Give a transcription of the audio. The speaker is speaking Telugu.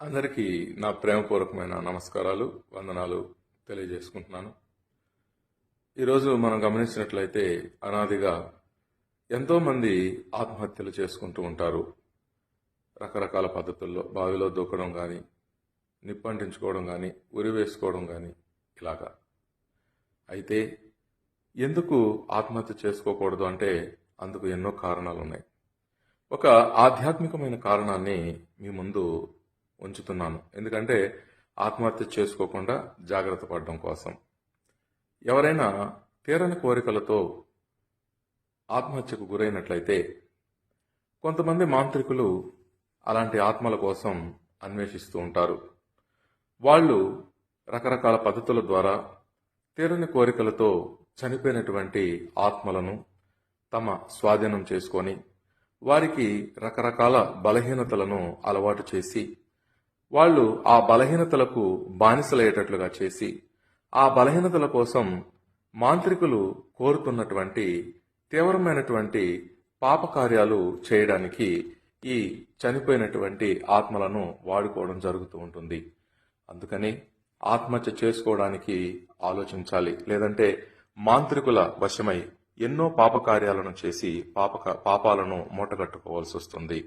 అందరికీ నా ప్రేమపూర్వకమైన నమస్కారాలు వందనాలు తెలియజేసుకుంటున్నాను. ఈరోజు మనం గమనించినట్లయితే అనాదిగా ఎంతోమంది ఆత్మహత్యలు చేసుకుంటూ ఉంటారు. రకరకాల పద్ధతుల్లో బావిలో దూకడం కానీ నిప్పంటించుకోవడం కానీ ఉరి వేసుకోవడం కానీ ఇలాగా. అయితే ఎందుకు ఆత్మహత్య చేసుకోకూడదు అంటే అందుకు ఎన్నో కారణాలు ఉన్నాయి ఒక ఆధ్యాత్మికమైన కారణాన్ని మీ ముందు ఉంచుతున్నాను. ఎందుకంటే ఆత్మహత్య చేసుకోకుండా జాగ్రత్త పడడం కోసం. ఎవరైనా తీరని కోరికలతో ఆత్మహత్యకు గురైనట్లయితే కొంతమంది మాంత్రికులు అలాంటి ఆత్మల కోసం అన్వేషిస్తూ ఉంటారు. వాళ్ళు రకరకాల పద్ధతుల ద్వారా తీరని కోరికలతో చనిపోయినటువంటి ఆత్మలను తమ స్వాధీనం చేసుకొని వారికి రకరకాల బలహీనతలను అలవాటు చేసి వాళ్ళు ఆ బలహీనతలకు బానిసలయ్యేటట్లుగా చేసి ఆ బలహీనతల కోసం మాంత్రికులు కోరుతున్నటువంటి తీవ్రమైనటువంటి పాపకార్యాలు చేయడానికి ఈ చనిపోయినటువంటి ఆత్మలను వాడుకోవడం జరుగుతూ ఉంటుంది. అందుకని ఆత్మహత్య చేసుకోవడానికి ఆలోచించాలి. లేదంటే మాంత్రికుల వశమై ఎన్నో పాపకార్యాలను చేసి పాపక పాపాలను మూటగట్టుకోవాల్సి వస్తుంది.